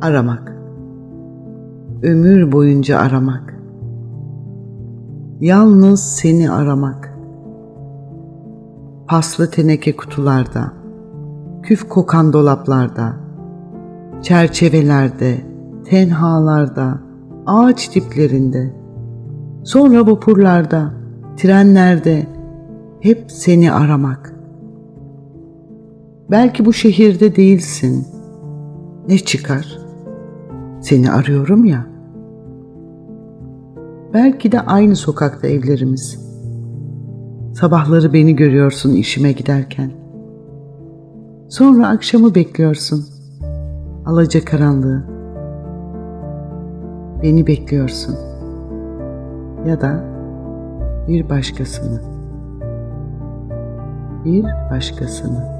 Aramak. Ömür boyunca aramak. Yalnız seni aramak. Paslı teneke kutularda, küf kokan dolaplarda, çerçevelerde, tenhalarda, ağaç diplerinde, sonra vapurlarda, trenlerde hep seni aramak. Belki bu şehirde değilsin. Ne çıkar? Seni arıyorum ya. Belki de aynı sokakta evlerimiz. Sabahları beni görüyorsun işime giderken. Sonra akşamı bekliyorsun. Alaca karanlığı. Beni bekliyorsun. Ya da bir başkasını. Bir başkasını.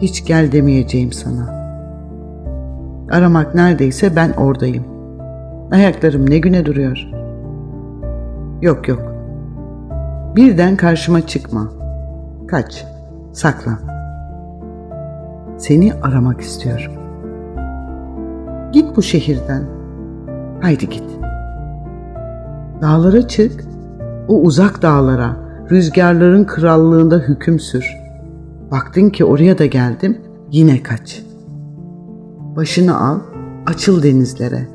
Hiç gel demeyeceğim sana. Aramak neredeyse ben oradayım. Ayaklarım ne güne duruyor. Yok yok. Birden karşıma çıkma. Kaç. Saklan. Seni aramak istiyorum. Git bu şehirden. Haydi git. Dağlara çık. O uzak dağlara, rüzgarların krallığında hüküm sür. Baktın ki oraya da geldim, yine kaç. Başını al, açıl denizlere.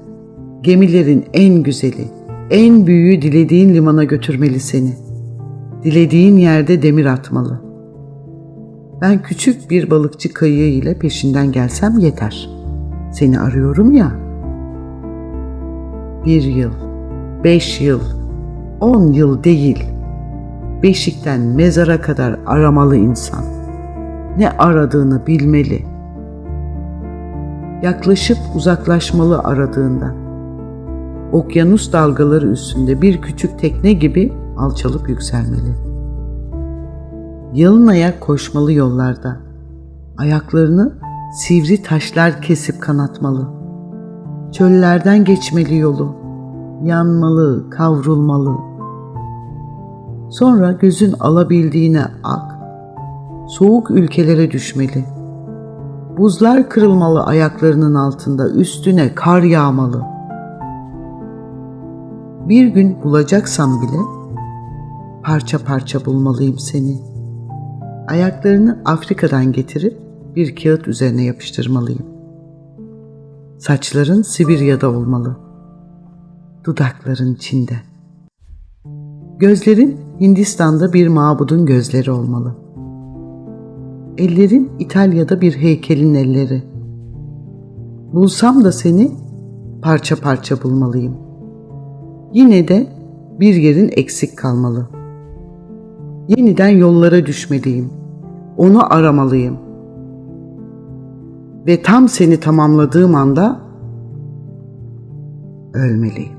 Gemilerin en güzeli, en büyüğü dilediğin limana götürmeli seni. Dilediğin yerde demir atmalı. Ben küçük bir balıkçı kayığı ile peşinden gelsem yeter. Seni arıyorum ya. Bir yıl, beş yıl, on yıl değil. Beşikten mezara kadar aramalı insan. Ne aradığını bilmeli. Yaklaşıp uzaklaşmalı aradığında. Okyanus dalgaları üstünde bir küçük tekne gibi alçalıp yükselmeli. Yalın ayak koşmalı yollarda. Ayaklarını sivri taşlar kesip kanatmalı. Çöllerden geçmeli yolu. Yanmalı, kavrulmalı. Sonra gözün alabildiğine ak. Soğuk ülkelere düşmeli. Buzlar kırılmalı ayaklarının altında, üstüne kar yağmalı. Bir gün bulacaksam bile parça parça bulmalıyım seni. Ayaklarını Afrika'dan getirip bir kağıt üzerine yapıştırmalıyım. Saçların Sibirya'da olmalı. Dudakların Çin'de. Gözlerin Hindistan'da bir mabudun gözleri olmalı. Ellerin İtalya'da bir heykelin elleri. Bulsam da seni parça parça bulmalıyım. Yine de bir yerin eksik kalmalı. Yeniden yollara düşmeliyim. Onu aramalıyım. Ve tam seni tamamladığım anda ölmeliyim.